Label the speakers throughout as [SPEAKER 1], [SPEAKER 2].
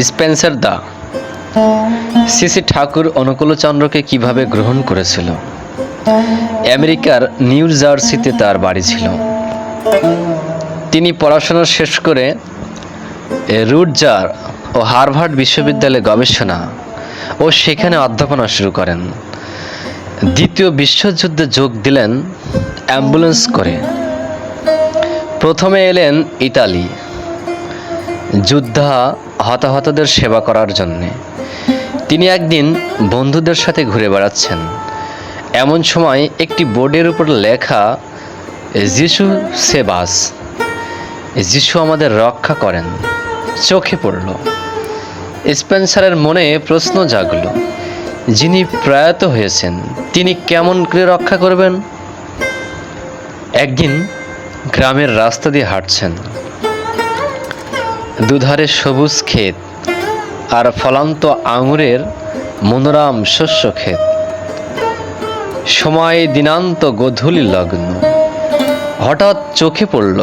[SPEAKER 1] Spencer দা, CC ঠাকুর অনুকূলচন্দ্রকে কীভাবে গ্রহণ করেছিল? আমেরিকার নিউ জার্সিতে তার বাড়ি ছিল। তিনি পড়াশোনা শেষ করে রুটজার ও হার্ভার্ড বিশ্ববিদ্যালয়ে গবেষণা ও সেখানে অধ্যাপনা শুরু করেন। দ্বিতীয় বিশ্বযুদ্ধে যোগ দিলেন অ্যাম্বুলেন্স করে। প্রথমে এলেন ইতালি। যোদ্ধা হতাহতদের সেবা করার জন্যে। তিনি একদিন বন্ধুদের সাথে ঘুরে বেড়াচ্ছেন। এমন সময় একটি বোর্ডের উপর লেখা, যিশু সেবাস, যিশু আমাদের রক্ষা করেন। চোখে পড়ল। স্পেন্সারের মনে প্রশ্ন জাগল, যিনি প্রয়াত হয়েছেন, তিনি কেমন করে রক্ষা করবেন? একদিন গ্রামের রাস্তা দিয়ে হাঁটছেন। দুধারে সবুজ ক্ষেত, আর ফলান্ত আঙুরের মনোরাম শস্য ক্ষেত। সময় দিনান্ত গোধূলি লগ্ন, হঠাৎ চোখে পড়ল,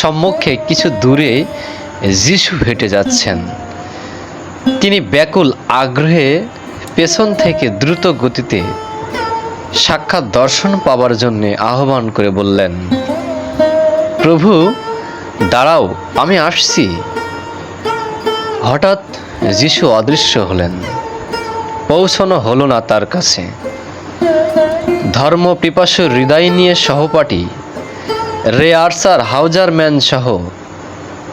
[SPEAKER 1] সম্মুখে কিছু দূরে যিশু হেঁটে যাচ্ছেন। তিনি ব্যাকুল আগ্রহে পেছন থেকে দ্রুত গতিতে সাক্ষাৎ দর্শন পাবার জন্যে আহ্বান করে বললেন, প্রভু দাঁড়াও, আমি আসছি। হঠাৎ যিশু অদৃশ্য হলেন। পৌঁছানো হলো না তার কাছে। ধর্ম পিপাসু হৃদয় নিয়ে সহপাঠী রে আর্সার হাউজার ম্যান সহ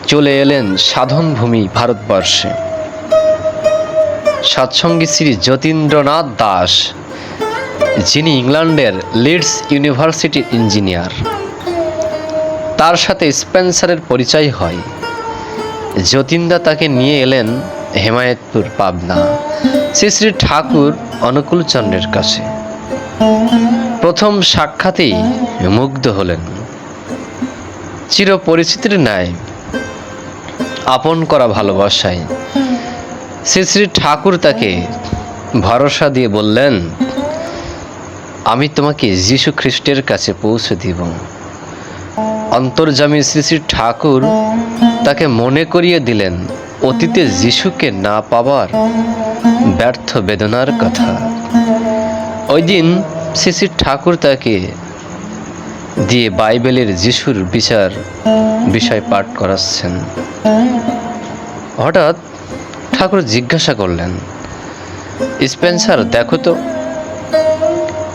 [SPEAKER 1] চলে এলেন সাধনভূমি ভারতবর্ষে। সৎসঙ্গী শ্রী যতীন্দ্রনাথ দাস, যিনি ইংল্যান্ডের লিডস ইউনিভার্সিটির ইঞ্জিনিয়ার। তার সাথে স্পেন্সারের পরিচয় হয়। যতীনদা তাকে নিয়ে এলেন হেমায়েতপুর পাবনা। শ্রী শ্রী ঠাকুর অনুকূলচন্দ্রের কাছে। প্রথম সাক্ষাতেই মুগ্ধ হলেন। চির পরিচিতির ন্যায় আপন করা ভালোবাসায়। শ্রী শ্রী ঠাকুর তাকে ভরসা দিয়ে বললেন, আমি তোমাকে যীশু খ্রিস্টের কাছে পৌঁছে দিব। অন্তর্জামী শ্রী শ্রী ঠাকুর তাকে মনে করিয়ে দিলেন, অতীতে যিশুকে না পাবার ব্যর্থ বেদনার কথা। ওই দিন শ্রী শ্রী ঠাকুর তাকে দিয়ে বাইবেলের যিশুর বিচার বিষয় পাঠ করাচ্ছেন। হঠাৎ ঠাকুর জিজ্ঞাসা করলেন, স্পেন্সার, দেখো তো,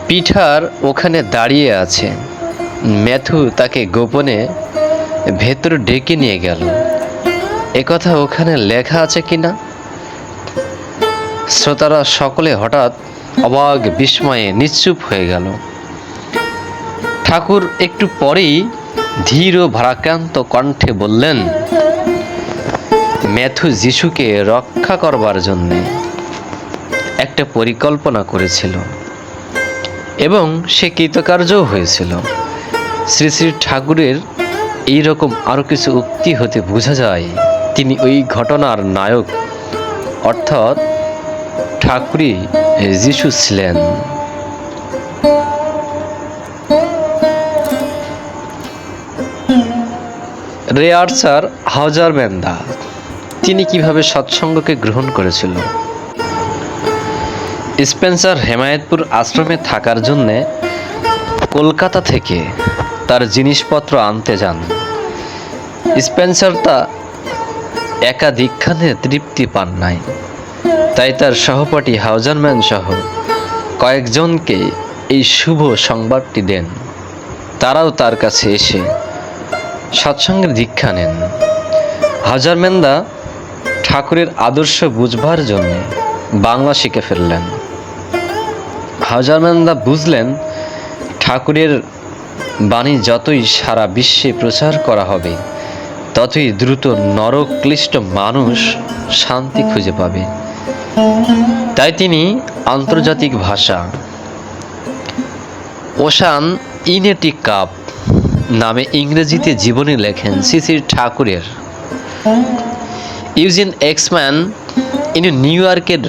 [SPEAKER 1] পিঠার ওখানে দাঁড়িয়ে আছে। ম্যাথু তাকে গোপনে ভেতর ডেকে নিয়ে গেল। একথা ওখানে লেখা আছে কিনা? শ্রোতারা সকলে হঠাৎ অবাক বিস্ময়ে নিশ্চুপ হয়ে গেল। ঠাকুর একটু পরেই ধীর ও ভারাক্রান্ত কণ্ঠে বললেন, ম্যাথু যিশুকে রক্ষা করবার জন্যে একটা পরিকল্পনা করেছিল এবং সে কৃতকার্যও হয়েছিল। শ্রী শ্রী ঠাকুরের এই রকম আরও কিছু উক্তি হতে বোঝা যায়। তিনি ওই ঘটনার নায়ক। অর্থাৎ ঠাকুরই যিশু ছিলেন। রেয়ার্সার হাউজার ম্যান্দা তিনি কীভাবে সৎসঙ্গকে গ্রহণ করেছিল? স্পেন্সার হেমায়েতপুর আশ্রমে থাকার জন্যে কলকাতা থেকে তার জিনিসপত্র আনতে যান। স্পেন্সার তা একাধিকখানে তৃপ্তি পান নাই। তাই তার সহপাঠী হাউজারম্যান সহ কয়েকজনকে এই শুভ সংবাদটি দেন। তারাও তার কাছে এসে সৎসঙ্গের দীক্ষা নেন। হাজারমেন্দা ঠাকুরের আদর্শ বুঝবার জন্য বাংলা শিখে ফেললেন। হাজারমেন্দা বুঝলেন ঠাকুরের বাণী যতই সারা বিশ্বে প্রচার করা হবে, ততই দ্রুত নরক্লিষ্ট মানুষ শান্তি খুঁজে পাবে। তাই তিনি আন্তর্জাতিক ভাষা, ওশান ইনেটি কাপ নামে ইংরেজিতে জীবনী লেখেন সিসির ঠাকুরের। ইউজিন এক্সম্যান, ইনি নিউ ইয়র্কের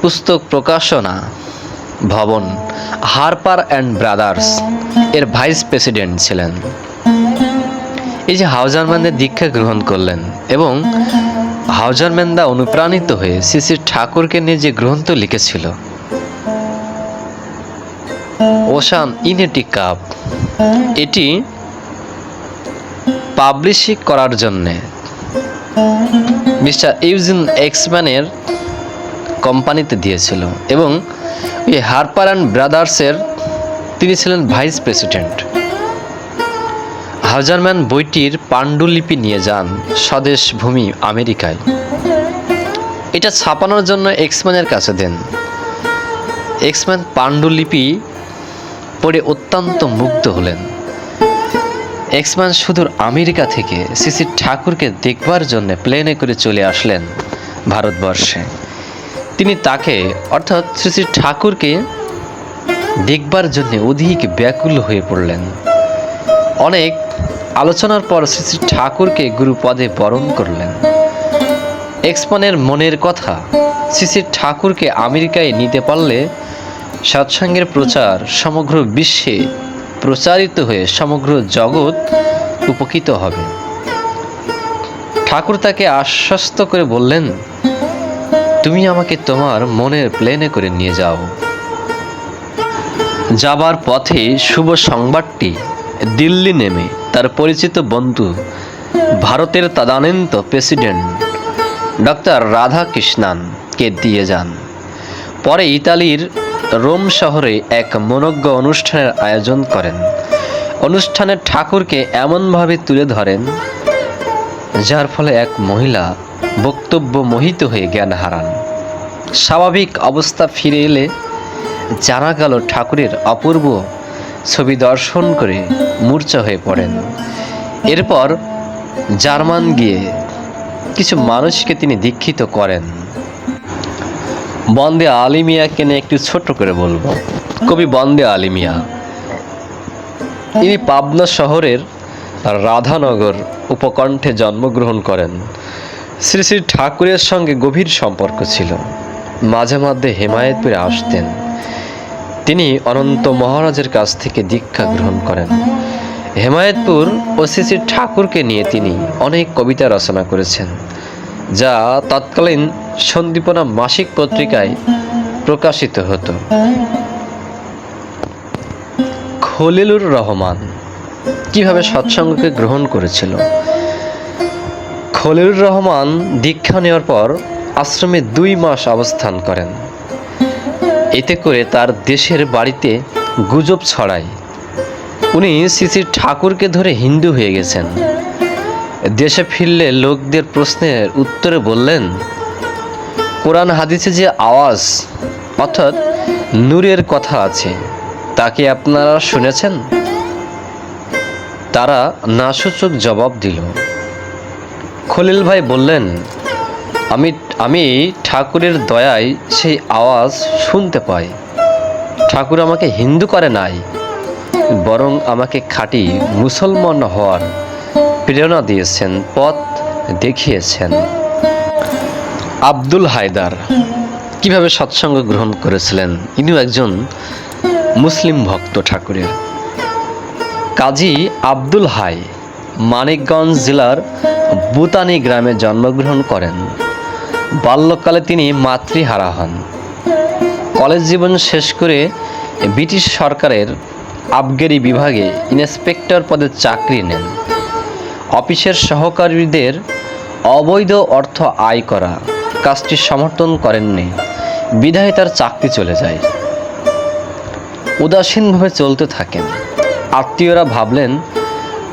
[SPEAKER 1] পুস্তক প্রকাশনা ভবন, হারপার অ্যান্ড ব্রাদার্স এর ভাইস প্রেসিডেন্ট ছিলেন। এই যে হাউজারম্যানদের দীক্ষা গ্রহণ করলেন এবং হাউজারম্যানদা অনুপ্রাণিত হয়ে শ্রী ঠাকুরকে নিয়ে যে গ্রন্থ লিখেছিল, ocean in a tea cup, এটি পাবলিশিং করার জন্যে মিস্টার ইউজিন এক্সম্যানের কোম্পানিতে দিয়েছিল এবং ওই হারপার অ্যান্ড ব্রাদার্সের তিনি ছিলেন ভাইস প্রেসিডেন্ট। হাজারম্যান বইটির পাণ্ডুলিপি নিয়ে যান স্বদেশ ভূমি আমেরিকায়। এটা ছাপানোর জন্য এক্সম্যানের কাছে দেন। এক্সম্যান পাণ্ডুলিপি পড়ে অত্যন্ত মুগ্ধ হলেন। এক্সম্যান সুদূর আমেরিকা থেকে সিসি ঠাকুরকে দেখবার জন্য প্লেনে করে চলে আসলেন ভারতবর্ষে। তিনি তাকে, অর্থাৎ শ্রী শ্রী ঠাকুরকে, দেখবার জন্য অধিক ব্যাকুল হয়ে পড়লেন। অনেক আলোচনার পর শ্রী শ্রী ঠাকুরকে গুরুপদে বরণ করলেন। এক্সপানের মনের কথা, শ্রী শ্রী ঠাকুরকে আমেরিকায় নিতে পারলে সৎসঙ্গের প্রচার সমগ্র বিশ্বে প্রচারিত হয়ে সমগ্র জগৎ উপকৃত হবে। ঠাকুর তাকে আশ্বস্ত করে বললেন তুমি আমাকে তোমার মনের প্লেনে করে নিয়ে যাও। যাবার পথে শুভ সংবাদটি দিল্লি নেমে। তার পরিচিত বন্ধু, ভারতের তদানীন্ত প্রেসিডেন্ট, ডক্টর রাধাকৃষ্ণানকে দিয়ে যান। পরে ইতালির রোম শহরে এক মনজ্ঞ অনুষ্ঠানের আয়োজন করেন। অনুষ্ঠানে ঠাকুরকে এমনভাবে তুলে ধরেন যার ফলে এক মহিলা বক্তব্য মোহিত হয়ে জ্ঞান হারান। স্বাভাবিক অবস্থা ফিরে এলে জানা গেল ঠাকুরের অপূর্ব ছবি দর্শন করে মূর্ছা হয়ে পড়েন। এরপর জার্মান গিয়ে কিছু মানুষকে তিনি দীক্ষিত করেন। বন্দে আলিমিয়াকে নিয়ে একটু ছোট করে বলব। কবি বন্দে আলিমিয়া। ইনি পাবনা শহরের রাধানগর উপকণ্ঠে জন্মগ্রহণ করেন। শ্রী শ্রী ঠাকুরের সঙ্গে গভীর সম্পর্ক ছিল। মাঝে মধ্যে হেমায়েতপুরে আসতেন। তিনি অনন্ত মহারাজের কাছ থেকে দীক্ষা গ্রহণ করেন। হেমায়েতপুর ও শ্রী শ্রী ঠাকুরকে নিয়ে তিনি অনেক কবিতা রচনা করেছেন, যা তৎকালীন সন্দীপনা মাসিক পত্রিকায় প্রকাশিত হতো। খলিলুর রহমান কীভাবে সৎসঙ্গকে গ্রহণ করেছিল? খলিলুর রহমান দীক্ষা নেওয়ার পর আশ্রমে দুই মাস অবস্থান করেন। এতে করে তার দেশের বাড়িতে গুজব ছড়ায়। উনি শ্রী ঠাকুরকে ধরে হিন্দু হয়ে গেছেন। দেশে ফিরলে লোকদের প্রশ্নের উত্তরে বললেন, কোরআন হাদিসে যে আওয়াজ, অর্থাৎ নূরের কথা আছে তাকে আপনারা শুনেছেন? তারা নাসূচক জবাব দিল। খলিল ভাই বললেন, আমি আমি ঠাকুরের দয়ায় সেই আওয়াজ শুনতে পাই। ঠাকুর আমাকে হিন্দু করে নাই, বরং আমাকে খাঁটি মুসলমান হওয়ার প্রেরণা দিয়েছেন, পথ দেখিয়েছেন। আব্দুল হায়দার কীভাবে সৎসঙ্গ গ্রহণ করেছিলেন? ইনিও একজন মুসলিম ভক্ত ঠাকুরের। কাজী আব্দুল হাই মানিকগঞ্জ জেলার বুতানি গ্রামে জন্মগ্রহণ করেন। বাল্যকালে তিনি মাতৃহারা হন। কলেজ জীবন শেষ করে ব্রিটিশ সরকারের আবগেরি বিভাগে ইন্সপেক্টর পদে চাকরি নেন। অফিসের সহকারীদের অবৈধ অর্থ আয় করা কাজটি সমর্থন করেননি। বিধায় তার চাকরি চলে যায়। উদাসীনভাবে চলতে থাকেন। আত্মীয়রা ভাবলেন,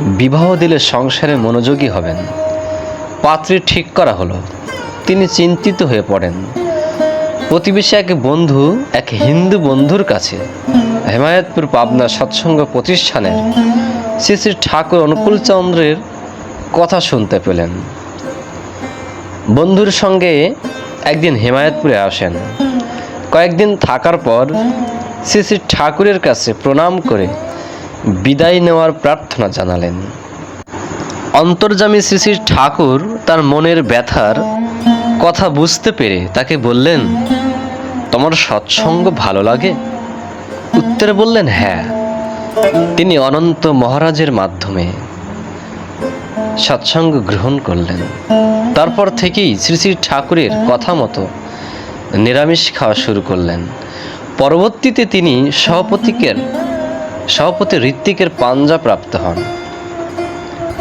[SPEAKER 1] বিবাহ দিলে সংসারে মনোযোগী হবেন। পাত্রী ঠিক করা হলো। তিনি চিন্তিত হয়ে পড়েন। প্রতিবেশী এক বন্ধু, এক হিন্দু বন্ধুর কাছে হেমায়তপুর পাবনা সৎসঙ্গ প্রতিষ্ঠানের শ্রী শ্রী ঠাকুর অনুকূলচন্দ্রের কথা শুনতে পেলেন। বন্ধুর সঙ্গে একদিন হেমায়তপুরে আসেন। কয়েকদিন থাকার পর শ্রী শ্রী ঠাকুরের কাছে প্রণাম করে বিদায় নেওয়ার প্রার্থনা জানালেন। অন্তর্জামী শ্রী শ্রী ঠাকুর তার মনের ব্যথার কথা বুঝতে পেরে তাকে বললেন, তোমার সৎসঙ্গ ভালো লাগে? উত্তরে বললেন হ্যাঁ। তিনি অনন্ত মহারাজের মাধ্যমে সৎসঙ্গ গ্রহণ করলেন। তারপর থেকেই শ্রী শ্রী ঠাকুরের কথা মতো নিরামিষ খাওয়া শুরু করলেন। পরবর্তীতে তিনি সভাপতিকের সভাপতি ঋত্বিকের পাঞ্জা প্রাপ্ত হন।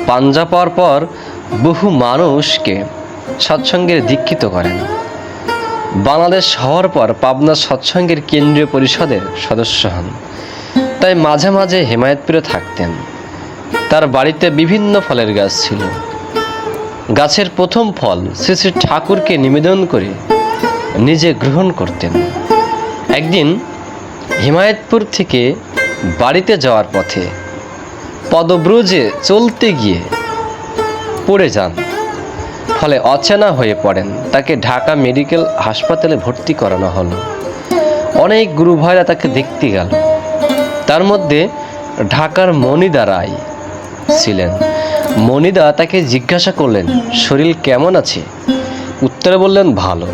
[SPEAKER 1] পাঞ্জা পাওয়ার পর বহু মানুষকে সৎসঙ্গের দীক্ষিত করেন। বাংলাদেশ হওয়ার পর পাবনা সৎসঙ্গের কেন্দ্রীয় পরিষদের সদস্য হন। তাই মাঝে মাঝে হেমায়তপুরে থাকতেন। তার বাড়িতে বিভিন্ন ফলের গাছ ছিল। গাছের প্রথম ফল শ্রী শ্রী ঠাকুরকে নিবেদন করে নিজে গ্রহণ করতেন। একদিন হিমায়তপুর থেকে বাড়িতে যাওয়ার পথে পদব্রজে চলতে গিয়ে পড়ে যান। ফলে অচেনা হয়ে পড়েন। তাকে ঢাকা মেডিকেল হাসপাতালে ভর্তি করানো হলো। অনেক গুরু ভাইরা তাকে দেখতে গেল। তার মধ্যে ঢাকার মনিদা রায় ছিলেন। মনিদা তাকে জিজ্ঞাসা করলেন, শরীর কেমন আছে? উত্তরে বললেন, ভালো।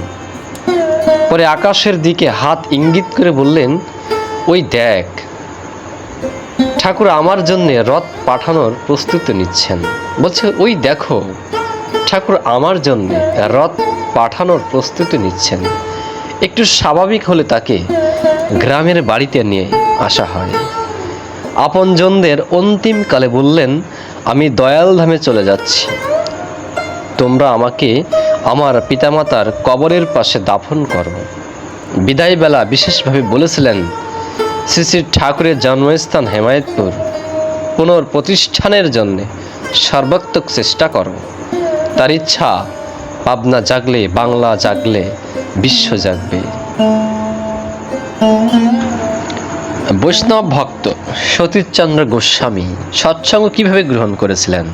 [SPEAKER 1] পরে আকাশের দিকে হাত ইঙ্গিত করে বললেন, ওই দেখ। ঠাকুর আমার জন্য রথ পাঠানোর প্রস্তুতি নিচ্ছেন। বলছে, ওই দেখো, ঠাকুর আমার জন্য রথ পাঠানোর প্রস্তুতি নিচ্ছেন। একটু স্বাভাবিক হলে তাকে গ্রামের বাড়িতে নিয়ে আসা হয়। আপনজনদের অন্তিমকালে বললেন, আমি দয়াল ধামে চলে যাচ্ছি। তোমরা আমাকে আমার পিতামাতার কবরের পাশে দাফন করো। বিদায় বেলা বিশেষভাবে বলেছিলেন শ্রী শ্রী ঠাকুরের জন্মস্থান হেমায়তপুর। পুনর্প্রতিষ্ঠানের জন্য সর্বাত্মক চেষ্টা করো। তার ইচ্ছা, পাবনা জাগলে, বাংলা জাগলে, বিশ্ব জাগবে। বৈষ্ণব ভক্ত সতীশচন্দ্র গোস্বামী সৎসঙ্গ কীভাবে গ্রহণ করেছিলেন?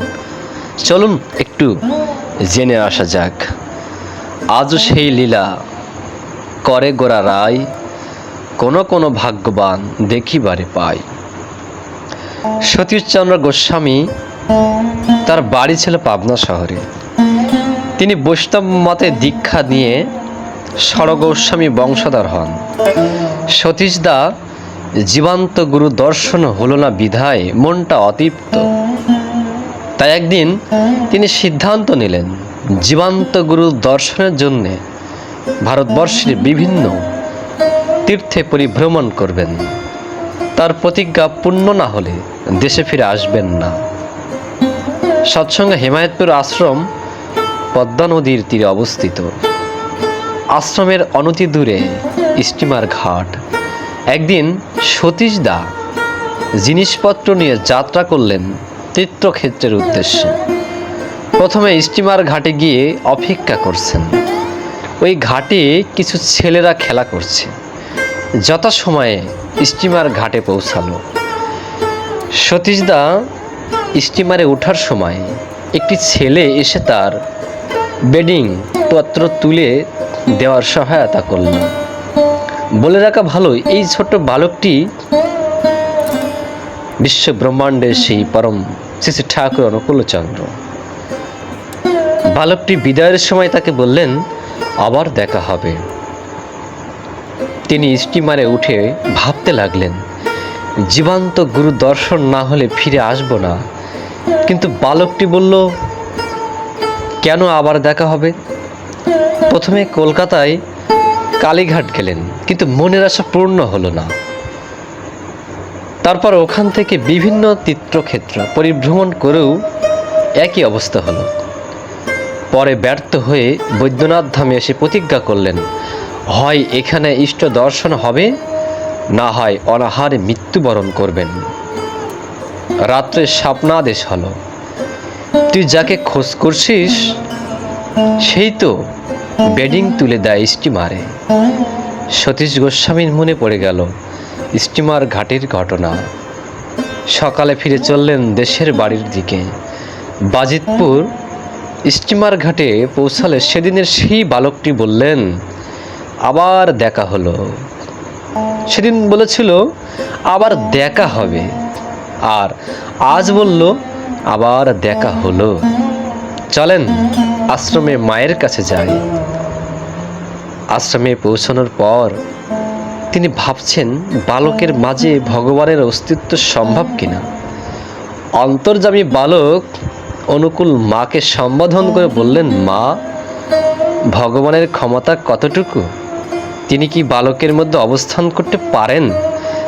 [SPEAKER 1] চলুন একটু জেনে আসা যাক। আজও সেই লীলা করে গোড়া রায় কোনো কোনো ভাগ্যবান দেখিবারে পায় সতীশচন্দ্র গোস্বামী তার বাড়ি ছিল পাবনা শহরে। তিনি বৈষ্ণব মতে দীক্ষা নিয়ে সরগোস্বামী বংশধর হন। সতীশদা জীবান্ত গুরু দর্শন হল না বিধায় মনটা অতৃপ্ত। তাই একদিন তিনি সিদ্ধান্ত নিলেন, জীবান্ত গুরু দর্শনের জন্যে ভারতবর্ষের বিভিন্ন তীর্থে পরিভ্রমণ করবেন। তার প্রতিজ্ঞা পূর্ণ না হলে দেশে ফিরে আসবেন না। সৎসঙ্গে হেমায়তপুর আশ্রম পদ্মা নদীর তীরে অবস্থিত। আশ্রমের অনতি দূরে স্টিমার ঘাট। একদিন সতীশ দা জিনিসপত্র নিয়ে যাত্রা করলেন তীর্থক্ষেত্রের উদ্দেশ্যে। প্রথমে স্টিমার ঘাটে গিয়ে অপেক্ষা করছেন। ওই ঘাটে কিছু ছেলেরা খেলা করছে। যথাসময়ে স্টিমার ঘাটে পৌঁছালো। সতীশদা স্টিমারে ওঠার সময় একটি ছেলে এসে তার বেডিং পত্র তুলে দেওয়ার সহায়তা করল। বলে রাখা ভালো, এই ছোট্ট বালকটি বিশ্ব ব্রহ্মাণ্ডের সেই পরম শ্রী ঠাকুর অনুকূলচন্দ্র। বালকটি বিদায়ের সময় তাকে বললেন, আবার দেখা হবে। তিনি স্টিমারে উঠে ভাবতে লাগলেন, জীবান্ত গুরু দর্শন না হলে ফিরে আসব না। কিন্তু বালকটি বলল, কেন আবার দেখা হবে? প্রথমে কলকাতায় কালীঘাট গেলেন, কিন্তু মনের আশা পূর্ণ হলো না। তারপর ওখান থেকে বিভিন্ন তীর্থক্ষেত্র পরিভ্রমণ করেও একই অবস্থা হলো। পরে ব্যর্থ হয়ে বৈদ্যনাথ ধামে এসে প্রতিজ্ঞা করলেন হয় এখানে ইষ্ট দর্শন হবে, না হয় অনাহারে মৃত্যুবরণ করবেন। রাত্রে স্বপ্নাদেশ হলো। তুই যাকে খোঁজ করছিস, সেই তো বেডিং তুলে দেয় স্টিমারে। সতীশ গোস্বামীর মনে পড়ে গেল, স্টিমার ঘাটের ঘটনা। সকালে ফিরে চললেন দেশের বাড়ির দিকে। বাজিতপুর স্টিমার ঘাটে পৌঁছালে সেদিনের সেই বালকটি বললেন আবার দেখা হলো। সেদিন বলেছিল, আবার দেখা হবে। আর আজ বলল, আবার দেখা হলো। চলেন, আশ্রমে মায়ের কাছে যাই। আশ্রমে পৌঁছানোর পর তিনি ভাবছেন, বালকের মাঝে ভগবানের অস্তিত্ব সম্ভব কিনা। অন্তর্জামী বালক অনুকূল মাকে সম্বোধন করে বললেন, মা, ভগবানের ক্ষমতা কতটুকু? তিনি কি বালকের মধ্যে অবস্থান করতে পারেন?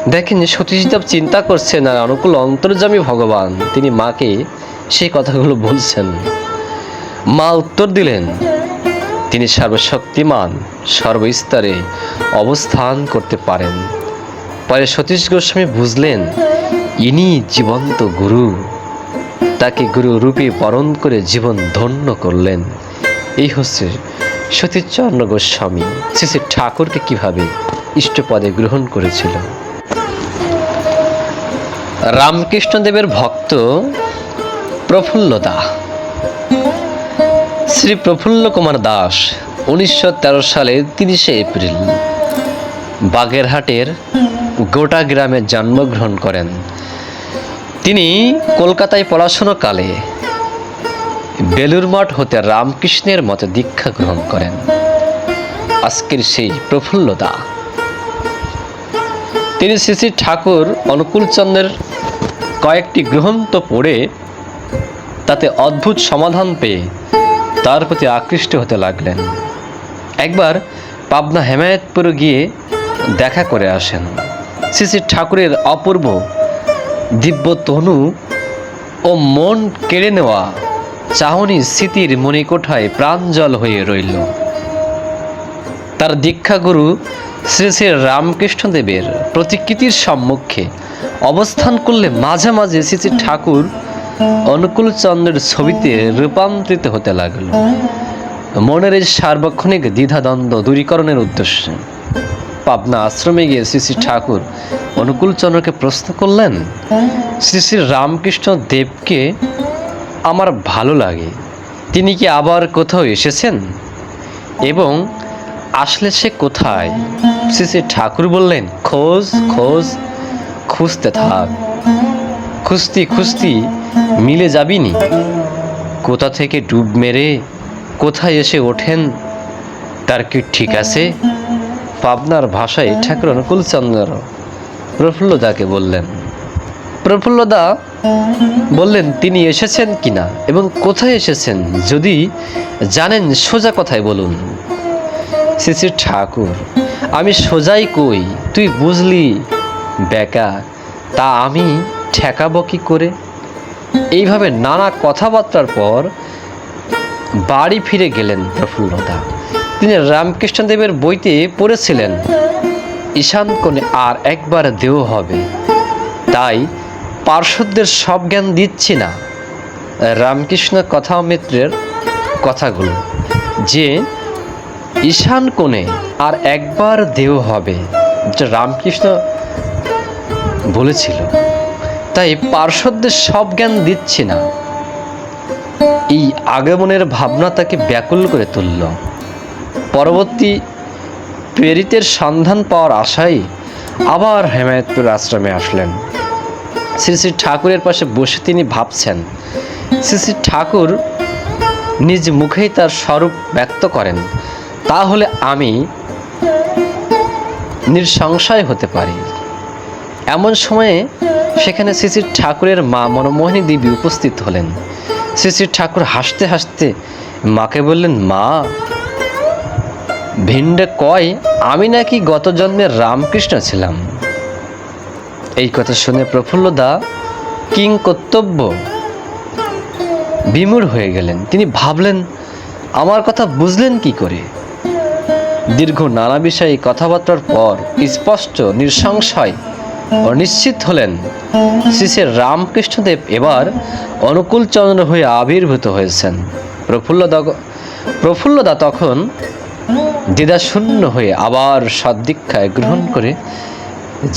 [SPEAKER 1] দেখেন সতীশদেব চিন্তা করছেন আর অনুকূল অন্তর্জামী ভগবান। তিনি মাকে সেই কথাগুলো বলছেন। মা উত্তর দিলেন, তিনি সর্বশক্তিমান, সর্বস্তরে অবস্থান করতে পারেন। পরে সতীশ গোস্বামী বুঝলেন, ইনি জীবন্ত গুরু। তাকে গুরু রূপে বরণ করে জীবন ধন্য করলেন। এই হচ্ছে সতীচন্দ্র গোস্বামী, শ্রী শ্রী ঠাকুরকে কীভাবে ইষ্টপদে গ্রহণ করেছিল? রামকৃষ্ণদেবের ভক্ত প্রফুল্লদা শ্রী প্রফুল্ল কুমার দাস, উনিশশো তেরো সালের তিরিশে এপ্রিল। বাগেরহাটের গোটা গ্রামে জন্মগ্রহণ করেন। তিনি কলকাতায় পড়াশোনাকালে বেলুর মঠ হতে রামকৃষ্ণের মতে দীক্ষা গ্রহণ করেন। আজকের সেই প্রফুল্লতা। তিনি শ্রী ঠাকুর অনুকূলচন্দ্রের কয়েকটি গ্রন্থ পড়ে তাতে অদ্ভুত সমাধান পেয়ে তার প্রতি আকৃষ্ট হতে লাগলেন। একবার পাবনা হেমায়তপুর গিয়ে দেখা করে আসেন। শ্রী শ্রী ঠাকুরের অপূর্ব দিব্য তনু ও মন কেড়ে নেওয়া চাহনি স্মৃতির মণিকোঠায় প্রাঞ্জল হয়ে রইল। তার দীক্ষাগুরু শ্রী শ্রী রামকৃষ্ণদেবের প্রতিকৃতির সম্মুখে অবস্থান করলে মাঝে মাঝে শ্রী শ্রী ঠাকুর অনুকূলচন্দ্রের ছবিতে রূপান্তরিত হতে লাগল। মনের এই সার্বক্ষণিক দ্বিধাদ্বন্দ্ব দূরীকরণের উদ্দেশ্যে পাবনা আশ্রমে গিয়ে শ্রী শ্রী ঠাকুর অনুকূলচন্দ্রকে প্রশ্ন করলেন, শ্রী শ্রী রামকৃষ্ণ দেবকে আমার ভালো লাগে। তিনি কি আবার কোথাও এসেছেন? এবং আসলে সে কোথায়? শ্রী শ্রী ঠাকুর বললেন, খোঁজ খোঁজ, খুঁজতে থাক। খুঁজতি খুঁজতি মিলে যাবি যাবিনি। কোথা থেকে ডুব মেরে, কোথায় এসে ওঠেন, তার কি ঠিক আছে? পাবনার ভাষায় ঠাকুর অনুকূলচন্দ্র প্রফুল্লদাকে বললেন, প্রফুল্লদা বললেন, তিনি এসেছেন কিনা এবং কোথায় এসেছেন? যদি জানেন, সোজা কথায় বলুন। শ্রী ঠাকুর, আমি সোজাই কই? তুই বুঝলি, বেকা, তা আমি ঠেকাবো কি করে? এইভাবে নানা কথাবার্তার পর বাড়ি ফিরে গেলেন প্রফুল্লতা তিনি রামকৃষ্ণদেবের বইতে পড়েছিলেন, ঈশান কোণে আর একবার দেহ হবে, তাই পার্শ্বদের সব জ্ঞান দিচ্ছি না। রামকৃষ্ণ কথামিত্রের কথাগুলো, যে ঈশান কোণে আর একবার দেহ হবে যা রামকৃষ্ণ বলেছিল। তাই পার্শ্বদের সব জ্ঞান দিচ্ছি না। এই আগমনের ভাবনা তাকে ব্যাকুল করে তুলল। পরবর্তী প্রেরিতের সন্ধান পাওয়ার আশায় আবার হেমায়তপুর আশ্রমে আসলেন। শ্রী শ্রী ঠাকুরের পাশে বসে তিনি ভাবছেন। শ্রী শ্রী ঠাকুর নিজ মুখেই তার স্বরূপ ব্যক্ত করেন। তাহলে আমি নির্সংশয় হতে পারি। এমন সময়ে সেখানে শ্রী শ্রী ঠাকুরের মা মনমোহিনী দেবী উপস্থিত হলেন। শ্রী শ্রী ঠাকুর হাসতে হাসতে মাকে বললেন, মা, ভিন্ডে কয়, আমি নাকি গত জন্মের রামকৃষ্ণ ছিলাম। এই কথা শুনে প্রফুল্লদা কিং কর্তব্য বিমূঢ় হয়ে গেলেন। তিনি ভাবলেন, আমার কথা বুঝলেন কি করে? দীর্ঘ নানা বিষয়ে কথাবার্তার পর স্পষ্ট নিঃসংশয় ও নিশ্চিত হলেন, শ্রী রামকৃষ্ণদেব এবার অনুকূলচন্দ্র হয়ে আবির্ভূত হয়েছেন। প্রফুল্লদা প্রফুল্লদা তখন দ্বিধাশূন্য হয়ে আবার সদ্দীক্ষায় গ্রহণ করে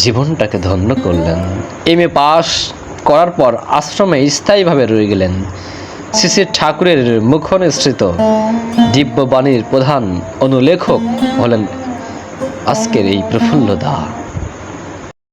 [SPEAKER 1] জীবনটাকে ধন্য করলেন। এম এ পাস করার পর আশ্রমে স্থায়ীভাবে রয়ে গেলেন। শ্রী শ্রী ঠাকুরের মুখনিসৃত দিব্যবাণীর প্রধান অনুলেখক হলেন আজকের এই প্রফুল্লদা।